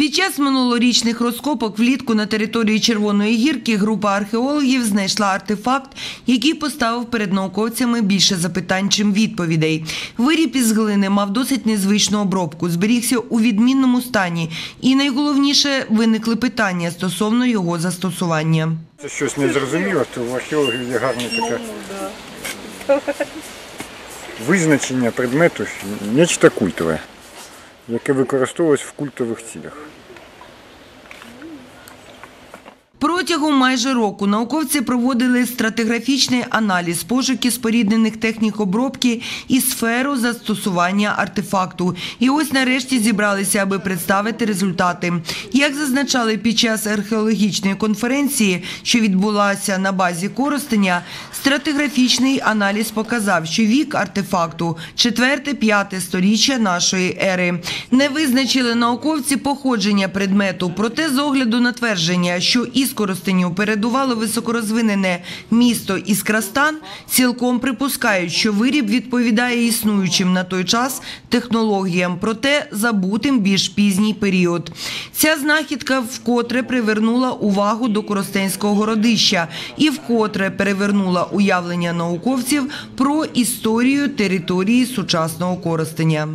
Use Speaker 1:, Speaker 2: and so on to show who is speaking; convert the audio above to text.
Speaker 1: Під час минулорічних розкопок влітку на території Червоної гірки група археологів знайшла артефакт, який поставив перед науковцями більше запитань, чим відповідей. Виріб із глини мав досить незвичну обробку, зберігся у відмінному стані, і найголовніше виникли питання стосовно його застосування.
Speaker 2: Це щось незрозуміло, то у археологів є гарне таке визначення предмету нечто культове, яке використовувалось в культових цілях.
Speaker 1: Протягом майже року науковці проводили стратиграфічний аналіз пошуки споріднених технік обробки і сферу застосування артефакту. І ось нарешті зібралися, аби представити результати. Як зазначали під час археологічної конференції, що відбулася на базі Коростеня, стратиграфічний аналіз показав, що вік артефакту 4-5 сторіччя нашої ери. Не визначили науковці походження предмету, проте з огляду на твердження, що із Коростеню передувало високорозвинене місто Іскрастан, цілком припускають, що виріб відповідає існуючим на той час технологіям, проте забутим більш пізній період. Ця знахідка вкотре привернула увагу до Коростенського городища і вкотре перевернула уявлення науковців про історію території сучасного Коростеня.